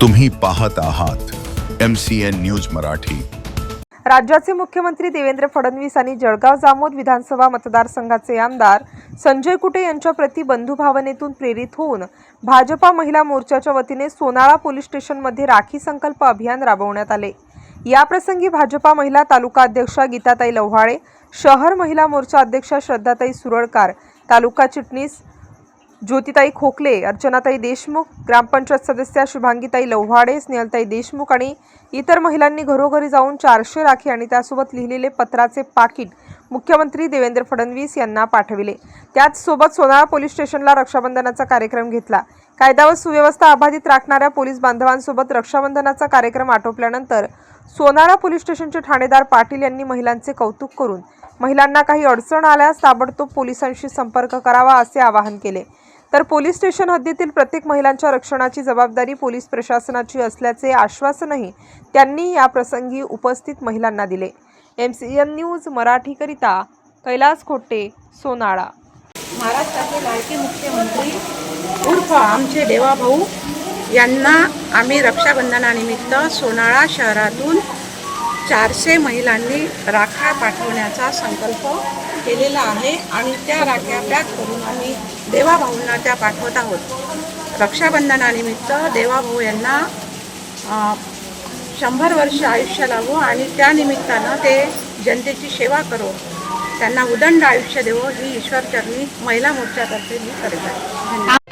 तुम्ही पाहत आहात M C N news Marathi. राज्याचे मुख्यमंत्री देवेंद्र फडणवीस आणि जळगाव जामोद विधानसभा मतदारसंघाचे आमदार संजय कुटे यांच्या प्रति बंधुभावनेतून प्रेरित होऊन भाजपा महिला मोर्चाच्या वतीने सोनाळा पोलीस स्टेशनमध्ये राखी संकल्प अभियान राबवण्यात आले. याप्रसंगी भाजपा महिला तालुका अध्यक्षा गीताताई लव्हाळे शहर महिला मोर्चा अध्यक्षा श्रद्धाताई सुरळकार तालुका चिटणीस ज्योतिताई खोकले अर्चनाताई देशमुख ग्रामपंचायत सदस्या शुभांगीताई लव्हाडे स्नेहलताई देशमुख आणि इतर महिलांनी घरोघरी जाऊन चारशे राखी आणि त्यासोबत लिहिलेले पत्राचे पाकिट मुख्यमंत्री देवेंद्र फडणवीस यांना पाठविले. त्याचसोबत सोनाळा पोलीस स्टेशनला रक्षाबंधनाचा कार्यक्रम घेतला. कायदा व सुव्यवस्था अबाधित राखणाऱ्या पोलीस बांधवांसोबत रक्षाबंधनाचा कार्यक्रम आटोपल्यानंतर सोनाळा पोलीस स्टेशनचे ठाणेदार पाटील यांनी महिलांचे कौतुक करून महिलांना काही अडचण आल्यास ताबडतोब पोलिसांशी संपर्क करावा असे आवाहन केले. तर पोलीस स्टेशन हद्दीतील प्रत्येक महिलांच्या रक्षणाची जबाबदारी पोलीस प्रशासनाची असल्याचे आश्वासनही त्यांनी या प्रसंगी उपस्थित महिलांना दिले. एम सी एन न्यूज मराठीकरिता कैलास खोटे सोनाळा. महाराष्ट्राचे लाडके मुख्यमंत्री उर्फ आमचे देवाभाऊ यांना आम्ही रक्षाबंधनानिमित्त सोनाळा शहरातून चारशे महिलांनी राखा पाठवण्याचा संकल्प केलेला आहे आणि त्या राख्या पॅक करून आम्ही देवाभाऊंना त्या पाठवत आहोत. रक्षाबंधनानिमित्त देवाभाऊ यांना शंभर वर्ष आयुष्य लावू आणि त्यानिमित्तानं ते जनतेची सेवा करो. त्यांना उदंड आयुष्य देवो ही ईश्वरचरणी महिला मोर्चातर्फे मी करत आहे. धन्यवाद.